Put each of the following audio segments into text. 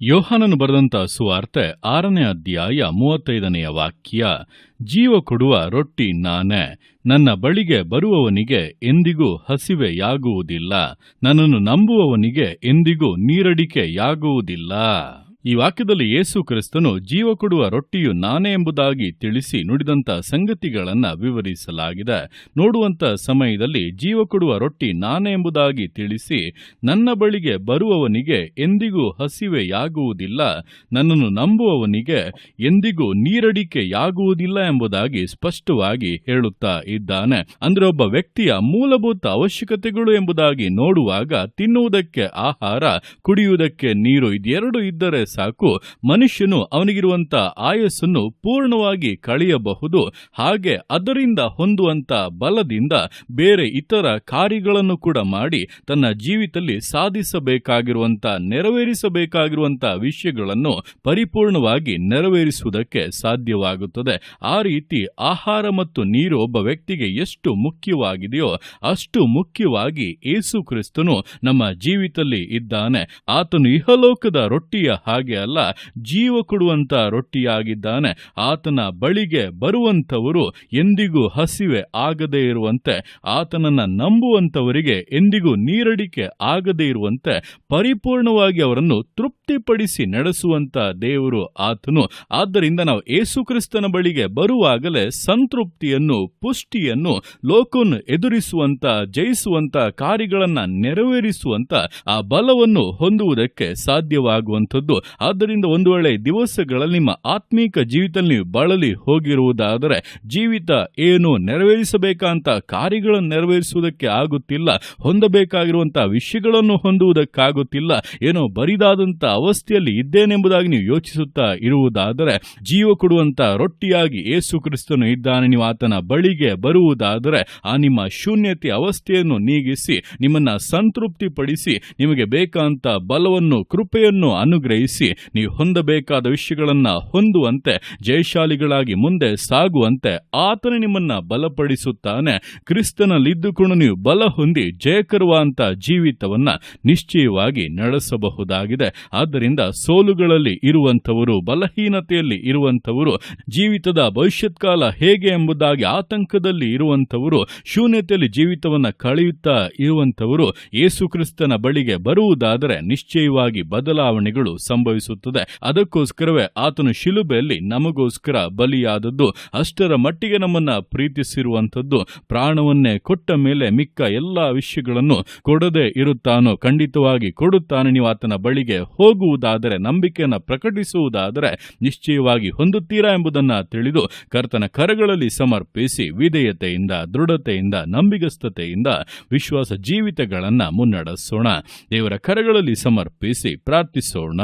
ಯೋಹಾನನು ಬರೆದಂತ ಸುವಾರ್ತೆ ಆರನೇ ಅಧ್ಯಾಯ ಮೂವತ್ತೈದನೆಯ ವಾಕ್ಯ, ಜೀವ ಕೊಡುವ ರೊಟ್ಟಿ ನಾನೇ, ನನ್ನ ಬಳಿಗೆ ಬರುವವನಿಗೆ ಎಂದಿಗೂ ಹಸಿವೆಯಾಗುವುದಿಲ್ಲ, ನನ್ನನ್ನು ನಂಬುವವನಿಗೆ ಎಂದಿಗೂ ನೀರಡಿಕೆಯಾಗುವುದಿಲ್ಲ. ಈ ವಾಕ್ಯದಲ್ಲಿ ಯೇಸು ಕ್ರಿಸ್ತನು ಜೀವ ಕೊಡುವ ರೊಟ್ಟಿಯು ನಾನೇ ಎಂಬುದಾಗಿ ತಿಳಿಸಿ ನುಡಿದಂತ ಸಂಗತಿಗಳನ್ನ ವಿವರಿಸಲಾಗಿದೆ. ನೋಡುವಂತ ಸಮಯದಲ್ಲಿ ಜೀವ ಕೊಡುವ ರೊಟ್ಟಿ ನಾನೇ ಎಂಬುದಾಗಿ ತಿಳಿಸಿ ನನ್ನ ಬಳಿಗೆ ಬರುವವನಿಗೆ ಎಂದಿಗೂ ಹಸಿವೆಯಾಗುವುದಿಲ್ಲ. ನನ್ನನ್ನು ನಂಬುವವನಿಗೆ ಎಂದಿಗೂ ನೀರಡಿಕೆಯಾಗುವುದಿಲ್ಲ ಎಂಬುದಾಗಿ ಸ್ಪಷ್ಟವಾಗಿ ಹೇಳುತ್ತಾ ಇದ್ದಾನೆ. ಅಂದ್ರೆ ಒಬ್ಬ ವ್ಯಕ್ತಿಯ ಮೂಲಭೂತ ಅವಶ್ಯಕತೆಗಳು ಎಂಬುದಾಗಿ ನೋಡುವಾಗ ತಿನ್ನುವುದಕ್ಕೆ ಆಹಾರ, ಕುಡಿಯುವುದಕ್ಕೆ ನೀರು ಇದೆರಡು ಇದ್ದರೆ ಸಾಕು. ಮನುಷ್ಯನು ಅವನಿಗಿರುವಂತ ಆಯಸ್ಸನ್ನು ಪೂರ್ಣವಾಗಿ ಕಳೆಯಬಹುದು. ಹಾಗೆ ಅದರಿಂದ ಹೊಂದುವಂತ ಬಲದಿಂದ ಬೇರೆ ಇತರ ಕಾರ್ಯಗಳನ್ನು ಕೂಡ ಮಾಡಿ ತನ್ನ ಜೀವಿತದಲ್ಲಿ ಸಾಧಿಸಬೇಕಾಗಿರುವಂತ, ನೆರವೇರಿಸಬೇಕಾಗಿರುವಂತ ವಿಷಯಗಳನ್ನು ಪರಿಪೂರ್ಣವಾಗಿ ನೆರವೇರಿಸುವುದಕ್ಕೆ ಸಾಧ್ಯವಾಗುತ್ತದೆ. ಆ ರೀತಿ ಆಹಾರ ಮತ್ತು ನೀರು ಒಬ್ಬ ವ್ಯಕ್ತಿಗೆ ಎಷ್ಟು ಮುಖ್ಯವಾಗಿದೆಯೋ ಅಷ್ಟು ಮುಖ್ಯವಾಗಿ ಏಸು ಕ್ರಿಸ್ತನು ನಮ್ಮ ಜೀವಿತದಲ್ಲಿ ಇದ್ದಾನೆ. ಆತನು ಇಹಲೋಕದ ರೊಟ್ಟಿಯ ಅಲ್ಲ, ಜೀವ ಕೊಡುವಂತ ರೊಟ್ಟಿಯಾಗಿದ್ದಾನೆ. ಆತನ ಬಳಿಗೆ ಬರುವಂತವರು ಎಂದಿಗೂ ಹಸಿವೆ ಆಗದೇ ಇರುವಂತೆ, ಆತನನ್ನ ನಂಬುವಂತವರಿಗೆ ಎಂದಿಗೂ ನೀರಡಿಕೆ ಆಗದೇ ಇರುವಂತೆ, ಪರಿಪೂರ್ಣವಾಗಿ ಅವರನ್ನು ತೃಪ್ತಿಪಡಿಸಿ ನಡೆಸುವಂತ ದೇವರು ಆತನು. ಆದ್ದರಿಂದ ನಾವು ಏಸು ಕ್ರಿಸ್ತನ ಬಳಿಗೆ ಬರುವಾಗಲೇ ಸಂತೃಪ್ತಿಯನ್ನು, ಪುಷ್ಟಿಯನ್ನು, ಲೋಕವನ್ನು ಎದುರಿಸುವಂತ, ಜಯಿಸುವಂತ, ಕಾರ್ಯಗಳನ್ನ ನೆರವೇರಿಸುವಂತ ಆ ಬಲವನ್ನು ಹೊಂದುವುದಕ್ಕೆ ಸಾಧ್ಯವಾಗುವಂಥದ್ದು. ಆದ್ದರಿಂದ ಒಂದು ವೇಳೆ ದಿವಸಗಳಲ್ಲಿ ನಿಮ್ಮ ಆತ್ಮೀಕ ಜೀವಿತದಲ್ಲಿ ಬಳಲಿ ಹೋಗಿರುವುದಾದರೆ ಜೀವಿತ ಏನು ನೆರವೇರಿಸಬೇಕಂತ ಕಾರ್ಯಗಳನ್ನು ನೆರವೇರಿಸುವುದಕ್ಕೆ ಆಗುತ್ತಿಲ್ಲ, ಹೊಂದಬೇಕಾಗಿರುವಂತಹ ವಿಷಯಗಳನ್ನು ಹೊಂದುವುದಕ್ಕಾಗುತ್ತಿಲ್ಲ, ಏನೋ ಬರಿದಾದಂತ ಅವಸ್ಥೆಯಲ್ಲಿ ಇದ್ದೇನೆಂಬುದಾಗಿ ನೀವು ಯೋಚಿಸುತ್ತಾ ಇರುವುದಾದರೆ, ಜೀವ ಕೊಡುವಂತ ರೊಟ್ಟಿಯಾಗಿ ಏಸು ಕ್ರಿಸ್ತನು ಇದ್ದಾನೆ, ನೀವು ಆತನ ಬಳಿಗೆ ಬರುವುದಾದರೆ ಆ ನಿಮ್ಮ ಶೂನ್ಯತೆ ಅವಸ್ಥೆಯನ್ನು ನೀಗಿಸಿ, ನಿಮ್ಮನ್ನ ಸಂತೃಪ್ತಿಪಡಿಸಿ, ನಿಮಗೆ ಬೇಕಾದಂತ ಬಲವನ್ನು, ಕೃಪೆಯನ್ನು ಅನುಗ್ರಹಿಸಿ ನೀವು ಹೊಂದಬೇಕಾದ ವಿಷಯಗಳನ್ನು ಹೊಂದುವಂತೆ, ಜಯಶಾಲಿಗಳಾಗಿ ಮುಂದೆ ಸಾಗುವಂತೆ ಆತನ ನಿಮ್ಮನ್ನ ಬಲಪಡಿಸುತ್ತಾನೆ. ಕ್ರಿಸ್ತನಲ್ಲಿದ್ದುಕೊಂಡು ನೀವು ಬಲ ಹೊಂದಿ ಜಯಕರುವಂತ ಜೀವಿತವನ್ನ ನಿಶ್ಚಯವಾಗಿ ನಡೆಸಬಹುದಾಗಿದೆ. ಆದ್ದರಿಂದ ಸೋಲುಗಳಲ್ಲಿ ಇರುವಂತವರು ಬಲಹೀನತೆಯಲ್ಲಿ ಇರುವಂತವರು ಜೀವಿತದ ಭವಿಷ್ಯತ್ಕಾಲ ಹೇಗೆ ಎಂಬುದಾಗಿ ಆತಂಕದಲ್ಲಿ ಇರುವಂತವರು ಶೂನ್ಯತೆಯಲ್ಲಿ ಜೀವಿತವನ್ನ ಕಳೆಯುತ್ತಾ ಇರುವಂತವರು ಯೇಸುಕ್ರಿಸ್ತನ ಬಳಿಗೆ ಬರುವುದಾದರೆ ನಿಶ್ಚಯವಾಗಿ ಬದಲಾವಣೆಗಳು ಸಂಭವಿಸುತ್ತದೆ ಅದಕ್ಕೋಸ್ಕರವೇ ಆತನು ಶಿಲುಬೆಯಲ್ಲಿ ನಮಗೋಸ್ಕರ ಬಲಿಯಾದದ್ದು, ಅಷ್ಟರ ಮಟ್ಟಿಗೆ ನಮ್ಮನ್ನ ಪ್ರೀತಿಸಿರುವಂಥದ್ದು, ಪ್ರಾಣವನ್ನೇ ಕೊಟ್ಟ ಮೇಲೆ ಮಿಕ್ಕ ಎಲ್ಲ ವಿಷಯಗಳನ್ನು ಕೊಡದೆ ಇರುತ್ತಾನೋ ಖಂಡಿತವಾಗಿ ಕೊಡುತ್ತಾನೆ. ನೀವು ಆತನ ಬಳಿಗೆ ಹೋಗುವುದಾದರೆ, ನಂಬಿಕೆಯನ್ನು ಪ್ರಕಟಿಸುವುದಾದರೆ ನಿಶ್ಚಯವಾಗಿ ಹೊಂದುತ್ತೀರಾ ಎಂಬುದನ್ನ ತಿಳಿದು ಕರ್ತನ ಕರಗಳಲ್ಲಿ ಸಮರ್ಪಿಸಿ ವಿಧೇಯತೆಯಿಂದ, ದೃಢತೆಯಿಂದ, ನಂಬಿಗಸ್ತತೆಯಿಂದ ವಿಶ್ವಾಸ ಜೀವಿತಗಳನ್ನು ಮುನ್ನಡೆಸೋಣ. ದೇವರ ಕರಗಳಲ್ಲಿ ಸಮರ್ಪಿಸಿ ಪ್ರಾರ್ಥಿಸೋಣ.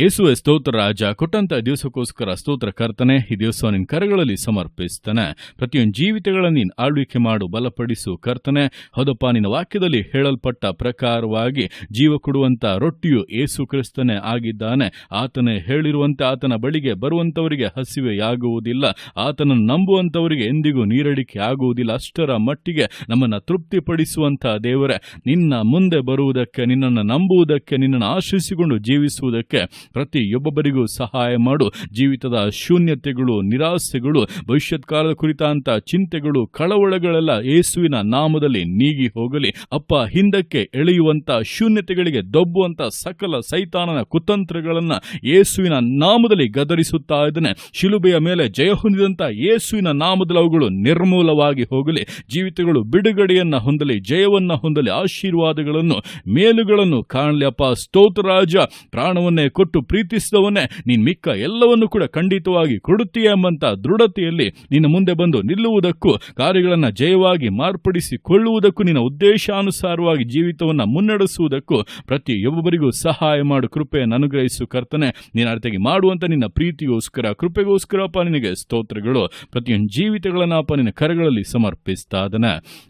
ಯೇಸುವೆ ಸ್ತೋತ್ರ ರಾಜ, ಕೊಟ್ಟಂತ ದಿವಸಕ್ಕೋಸ್ಕರ ಸ್ತೋತ್ರ ಕರ್ತನೆ, ಈ ದಿವಸ ನಿನ್ನ ಕರಗಳಲ್ಲಿ ಸಮರ್ಪಿಸ್ತಾನೆ. ಪ್ರತಿಯೊಂದು ಜೀವಿತಗಳನ್ನು ನೀನು ಆಳ್ವಿಕೆ ಮಾಡು, ಬಲಪಡಿಸು ಕರ್ತನೆ. ಹೌದಪ್ಪ, ನಿನ್ನ ವಾಕ್ಯದಲ್ಲಿ ಹೇಳಲ್ಪಟ್ಟ ಪ್ರಕಾರವಾಗಿ ಜೀವ ಕೊಡುವಂತ ರೊಟ್ಟಿಯು ಏಸು ಕ್ರಿಸ್ತನೇ ಆಗಿದ್ದಾನೆ. ಆತನೇ ಹೇಳಿರುವಂತೆ ಆತನ ಬಳಿಗೆ ಬರುವಂತವರಿಗೆ ಹಸಿವೆಯಾಗುವುದಿಲ್ಲ ಆತನನ್ನು ನಂಬುವಂತವರಿಗೆ ಎಂದಿಗೂ ನೀರಡಿಕೆ ಆಗುವುದಿಲ್ಲ. ಅಷ್ಟರ ಮಟ್ಟಿಗೆ ನಮ್ಮನ್ನ ತೃಪ್ತಿಪಡಿಸುವಂತ ದೇವರೇ, ನಿನ್ನ ಮುಂದೆ ಬರುವುದಕ್ಕೆ, ನಿನ್ನನ್ನು ನಂಬುವುದಕ್ಕೆ, ನಿನ್ನನ್ನು ಆಶ್ರಯಿಸಿಕೊಂಡು ಜೀವಿಸುವುದಕ್ಕೆ ಪ್ರತಿಯೊಬ್ಬೊಬ್ಬರಿಗೂ ಸಹಾಯ ಮಾಡು. ಜೀವಿತದ ಶೂನ್ಯತೆಗಳು, ನಿರಾಸೆಗಳು ಭವಿಷ್ಯತ್ ಕಾಲದ ಕುರಿತಂತ ಚಿಂತೆಗಳು, ಕಳವಳಗಳೆಲ್ಲ ಯೇಸುವಿನ ನಾಮದಲ್ಲಿ ನೀಗಿ ಹೋಗಲಿ. ಅಪ್ಪ, ಹಿಂದಕ್ಕೆ ಎಳೆಯುವಂತ ಶೂನ್ಯತೆಗಳಿಗೆ ದೊಬ್ಬುವಂಥ ಸಕಲ ಸೈತಾನನ ಕುತಂತ್ರಗಳನ್ನ ಯೇಸುವಿನ ನಾಮದಲ್ಲಿ ಗದರಿಸುತ್ತಾ ಇದ್ದಾನೆ. ಶಿಲುಬೆಯ ಮೇಲೆ ಜಯ ಹೊಂದಿದಂಥ ಯೇಸುವಿನ ನಾಮದಲ್ಲಿ ಅವುಗಳು ನಿರ್ಮೂಲವಾಗಿ ಹೋಗಲಿ. ಜೀವಿತಗಳು ಬಿಡುಗಡೆಯನ್ನ ಹೊಂದಲಿ, ಜಯವನ್ನ ಹೊಂದಲಿ, ಆಶೀರ್ವಾದಗಳನ್ನು, ಮೇಲುಗಳನ್ನು ಕಾಣಲಿ. ಅಪ್ಪ ಸ್ತೋತ್ರರಾಜ ಪ್ರಾಣವನ್ನೇ ಕೊಟ್ಟು ಪ್ರೀತಿಸಿದವನ್ನೇ ನೀನು ಮಿಕ್ಕ ಎಲ್ಲವನ್ನು ಕೂಡ ಖಂಡಿತವಾಗಿ ಕೊಡುತ್ತೀಯ ಎಂಬಂತ ದೃಢತೆಯಲ್ಲಿ ನಿನ್ನ ಮುಂದೆ ಬಂದು ನಿಲ್ಲುವುದಕ್ಕೂ, ಕಾರ್ಯಗಳನ್ನು ಜಯವಾಗಿ ಮಾರ್ಪಡಿಸಿಕೊಳ್ಳುವುದಕ್ಕೂ, ನಿನ್ನ ಉದ್ದೇಶಾನುಸಾರವಾಗಿ ಜೀವಿತವನ್ನು ಮುನ್ನಡೆಸುವುದಕ್ಕೂ ಪ್ರತಿಯೊಬ್ಬರಿಗೂ ಸಹಾಯ ಮಾಡು. ಕೃಪೆಯನ್ನು ಅನುಗ್ರಹಿಸು ಕರ್ತನೆ ನಿನ್ನ ಅರ್ಥಗೆ ಮಾಡುವಂತ ನಿನ್ನ ಪ್ರೀತಿಗೋಸ್ಕರ, ಕೃಪೆಗೋಸ್ಕರಪ್ಪ ನಿನಗೆ ಸ್ತೋತ್ರಗಳು. ಪ್ರತಿಯೊಂದು ಜೀವಿತಗಳನ್ನ ಅಪ್ಪ ನಿನ್ನ ಕರಗಳಲ್ಲಿ ಸಮರ್ಪಿಸ್ತಾ ಅದನ್ನ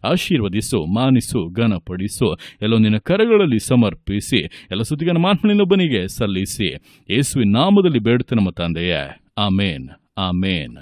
ಆಶೀರ್ವದಿಸು, ಮಾನಿಸು, ಘನಪಡಿಸು. ಎಲ್ಲೋ ನಿನ್ನ ಕರಗಳಲ್ಲಿ ಸಮರ್ಪಿಸಿ, ಎಲ್ಲ ಸುದ್ದಿಗನ ಮಾತುಗಳಿನೊಬ್ಬನಿಗೆ ಸಲ್ಲಿಸಿ. ಯೇಸುವಿನ ನಾಮದಲ್ಲಿ ಬೇಡುತ್ತೆ ನಮ್ಮ ತಂದೆಯೇ ಆಮೇನ್ ಆಮೇನ್